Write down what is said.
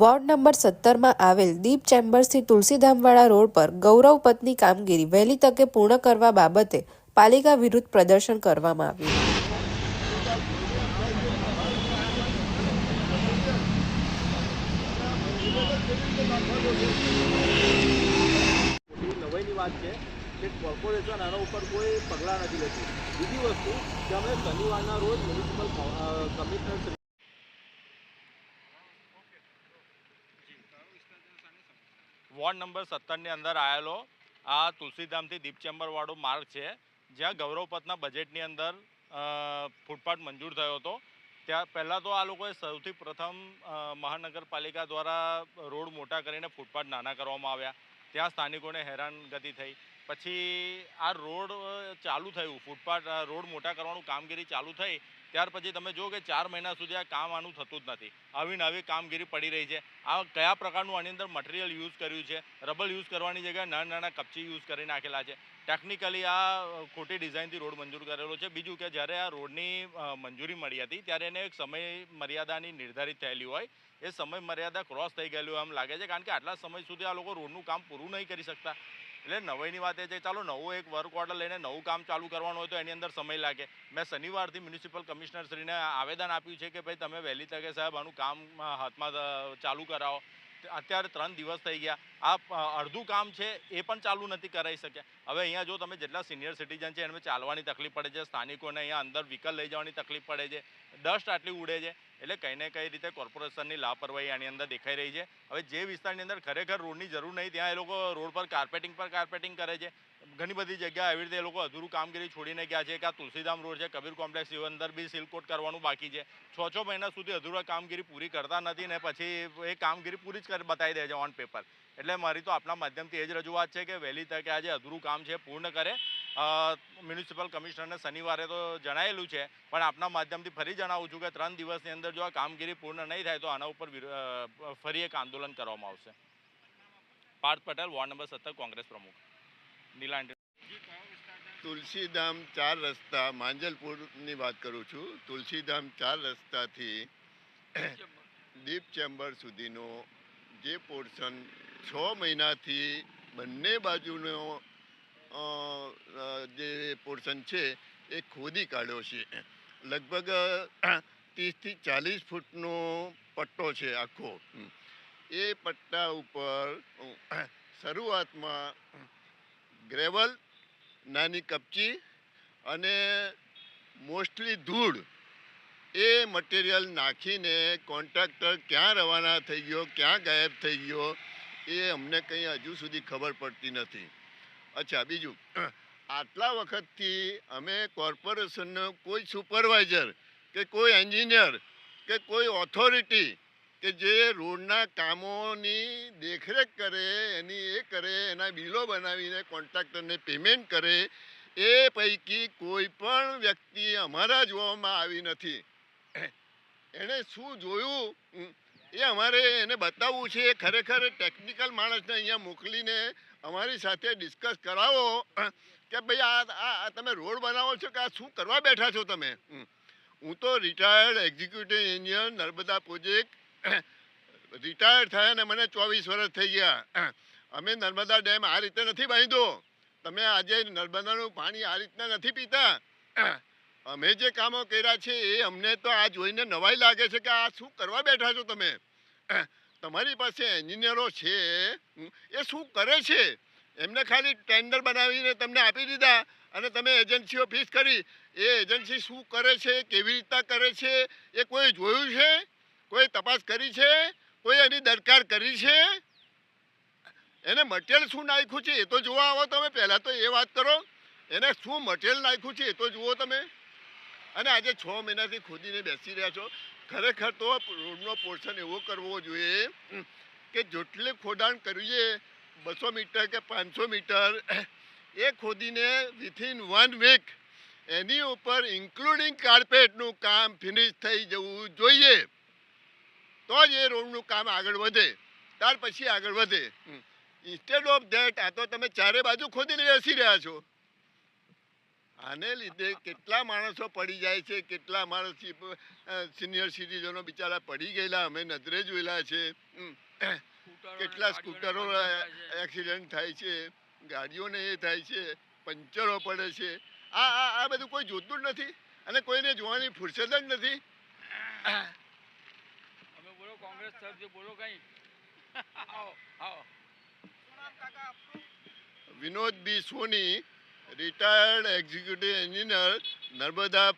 Ward number સત્તરમાં આવેલ દીપ ચેમ્બર્સથી તુલસીધામવાળા road પર ગૌરવ પત્ની કામગીરી વહેલી તકે પૂર્ણ કરવા બાબતે પાલિકા વિરુદ્ધ પ્રદર્શન કરવામાં આવ્યું. કોર્પોરેશન આના ઉપર કોઈ પગલાં નથી લેતું. બીજી વસ્તુ, કે અમે શનિવારના રોજ મ્યુનિસિપલ કમિશનર વોર્ડ નંબર સત્તરની અંદર આવેલો આ તુલસીધામથી દીપચેમ્બરવાળો માર્ગ છે. જ્યાં ગૌરવપથના બજેટની અંદર ફૂટપાથ મંજૂર થયો હતો. ત્યાં પહેલાં તો આ લોકોએ સૌથી પ્રથમ મહાનગરપાલિકા દ્વારા રોડ મોટા કરીને ફૂટપાથ નાના કરવામાં આવ્યા. ત્યાં સ્થાનિકોને હેરાનગતિ થઈ. પછી આ રોડ ચાલુ થયું. ફૂટપાથ રોડ મોટા કરવાનું કામગીરી ચાલુ થઈ. ત્યાર પછી તમે જુઓ કે ચાર મહિના સુધી આ કામ આનું થતું જ નથી. આવી નવી કામગીરી પડી રહી છે. આ કયા પ્રકારનું આની અંદર મટીરિયલ યુઝ કર્યું છે? રબર યુઝ કરવાની જગ્યાએ નાના નાના કપચી યુઝ કરી નાખેલા છે. ટેકનિકલી આ ખોટી ડિઝાઇનથી રોડ મંજૂર કરેલો છે. બીજું કે જ્યારે આ રોડની મંજૂરી મળી હતી, ત્યારે એને એક સમય મર્યાદાની નિર્ધારિત થયેલી હોય. એ સમય મર્યાદા ક્રોસ થઈ ગયેલું એમ લાગે છે. કારણ કે આટલા સમય સુધી આ લોકો રોડનું કામ પૂરું નહીં કરી શકતા. એટલે નવાઈની વાત એ છે, ચાલો નવું એક વર્ક ઓર્ડર લઈને નવું કામ ચાલુ કરવાનું હોય તો એની અંદર સમય લાગે. મેં શનિવારથી મ્યુનિસિપલ કમિશનરશ્રીને આવેદન આપ્યું છે કે ભાઈ તમે વહેલી તકે સાહેબ આનું કામ હાથમાં ચાલુ કરાવો. અત્યારે ત્રણ દિવસ થઈ ગયા. આ અડધું કામ છે એ પણ ચાલુ નથી કરાવી શક્યા. હવે અહીંયા જો તમે જેટલા સિનિયર સિટીઝન છે એને ચાલવાની તકલીફ પડે છે, સ્થાનિકોને અહીંયા અંદર વ્હીકલ લઈ જવાની તકલીફ પડે છે ડસ્ટ આટલી ઉડે છે. એટલે કંઈ ને કંઈ રીતે કોર્પોરેશનની લાપરવાહી આની અંદર દેખાઈ રહી છે. હવે જે વિસ્તારની અંદર ખરેખર રોડની જરૂર નહીં, ત્યાં એ લોકો રોડ પર કાર્પેટિંગ પર કાર્પેટિંગ કરે છે. ઘણી બધી જગ્યા એવી રીતે એ લોકો અધૂરું કામગીરી છોડીને ગયા છે. કે આ તુલસીધામ રોડ છે, કબીર કોમ્પ્લેક્સ એ અંદર બી સિલકોટ કરવાનું બાકી છે. છ છ મહિના સુધી અધૂરા કામગીરી પૂરી કરતા નથી ને પછી એ કામગીરી પૂરી જ બતાવી દે છે ઓન પેપર એટલે મારી તો આપના માધ્યમથી એ જ રજૂઆત છે કે વહેલી તકે આજે અધૂરું કામ છે, પૂર્ણ કરે. મ્યુનિસિપલ કમિશનરને શનિવારે તો જણાયેલું છે, પણ આપના માધ્યમથી ફરી જણાવું છું કે ત્રણ દિવસની અંદર જો આ કામગીરી પૂર્ણ નહીં થાય તો આના ઉપર ફરી એક આંદોલન કરવામાં આવશે. પાર્થ પટેલ, વોર્ડ નંબર સત્તર, કોંગ્રેસ પ્રમુખ. નીલાંડ તુલસીધામ ચાર રસ્તા, માંજલપુરની વાત કરું છું. તુલસીધામ ચાર રસ્તાથી દીપ ચેમ્બર સુધીનો જે પોર્શન છ મહિનાથી બંને બાજુનો જે પોર્શન છે એ ખોદી કાઢ્યો છે. લગભગ ત્રીસથી ચાલીસ ફૂટનો પટ્ટો છે આખો. એ પટ્ટા ઉપર શરૂઆતમાં ગ્રેવલ, નાની કપચી અને મોસ્ટલી ધૂળ એ મટીરિયલ નાખીને કોન્ટ્રાક્ટર ક્યાં રવાના થઈ ગયો, ક્યાં ગાયબ થઈ ગયો એ અમને કંઈ હજુ સુધી ખબર પડતી નથી. અચ્છા, બીજું. આટલા વખતથી અમે કોર્પોરેશનનો કોઈ સુપરવાઇઝર કે કોઈ એન્જિનિયર કે કોઈ ઓથોરિટી કે જે રોડના કામોની દેખરેખ કરે, એની એ કરે, એના બિલો બનાવીને કોન્ટ્રાક્ટરને પેમેન્ટ કરે, એ પૈકી કોઈ પણ વ્યક્તિ અમારા જોવામાં આવી નથી. એણે શું જોયું? એ અમારે એને બતાવવું છે, એ ખરેખર ટેકનિકલ માણસને અહીંયા મોકલીને અમારી સાથે ડિસ્કસ કરાવો, કે ભાઈ આ, આ- તમે રોડ બનાવો છો કે આ શું કરવા બેઠા છો તમે. હું તો retired executive engineer Narmada project retired થયા ને મને ચોવીસ વર્ષ થઈ ગયા. અમે નર્મદા ડેમ આ રીતે નથી બાંધ્યો. તમે આજે નર્મદાનું પાણી આ રીતના નથી પીતા. અમે જે કામો કર્યા છે એ અમને તો આ જોઈને નવાઈ લાગે છે કે આ શું કરવા બેઠા છો તમે? તમારી પાસે એન્જિનિયરો છે એ શું કરે છે? એમને ખાલી ટેન્ડર બનાવીને તમને આપી દીધા અને તમે એજન્સીઓ ફિક્સ કરી. એ એજન્સી શું કરે છે, કેવી રીતના કરે છે, એ કોઈ જોયું છે? કોઈ તપાસ કરી છે? કોઈ એની દરકાર કરી છે? એને મટીરિયલ શું નાખ્યું છે એ તો જોવા આવો તમે, પહેલાં તો એ વાત કરો. એને શું મટીરિયલ નાખ્યું છે એ તો જુઓ તમે. અને આજે છ મહિનાથી ખોદીને બેસી રહ્યા છો. ખરેખર તો રોડનો પોર્શન એવો કરવો જોઈએ કે જેટલે ખોદાણ કરીએ, બસો મીટર કે પાંચસો મીટર, એ ખોદીને વિથિન વન વીક એની ઉપર ઇન્ક્લુડિંગ કાર્પેટનું કામ ફિનિશ થઈ જવું જોઈએ. તો જ એ રોડનું કામ આગળ વધે. ત્યાર પછી આગળ વધે. ઇન્સ્ટેડ ઓફ ધેટ આ તો તમે ચારે બાજુ ખોદીને બેસી રહ્યા છો. આને લીધે કેટલા માણસો પડી જાય છે કેટલા માણસ સિનિયર સિટીઝનો બિચારા પડી ગયેલા અમે નજરે જોયેલા છે. કેટલા સ્કૂટરો એક્સિડન્ટ થાય છે ગાડીઓને એ થાય છે પંચરો પડે છે. આ આ આ બધું કોઈ જોતું જ નથી અને કોઈને જોવાની ફુરસદ જ નથી. અમે બોલો કોંગ્રેસ તરફથી બોલો કઈ. આવો આવો. Vinod B Soni retired executive engineer Narmada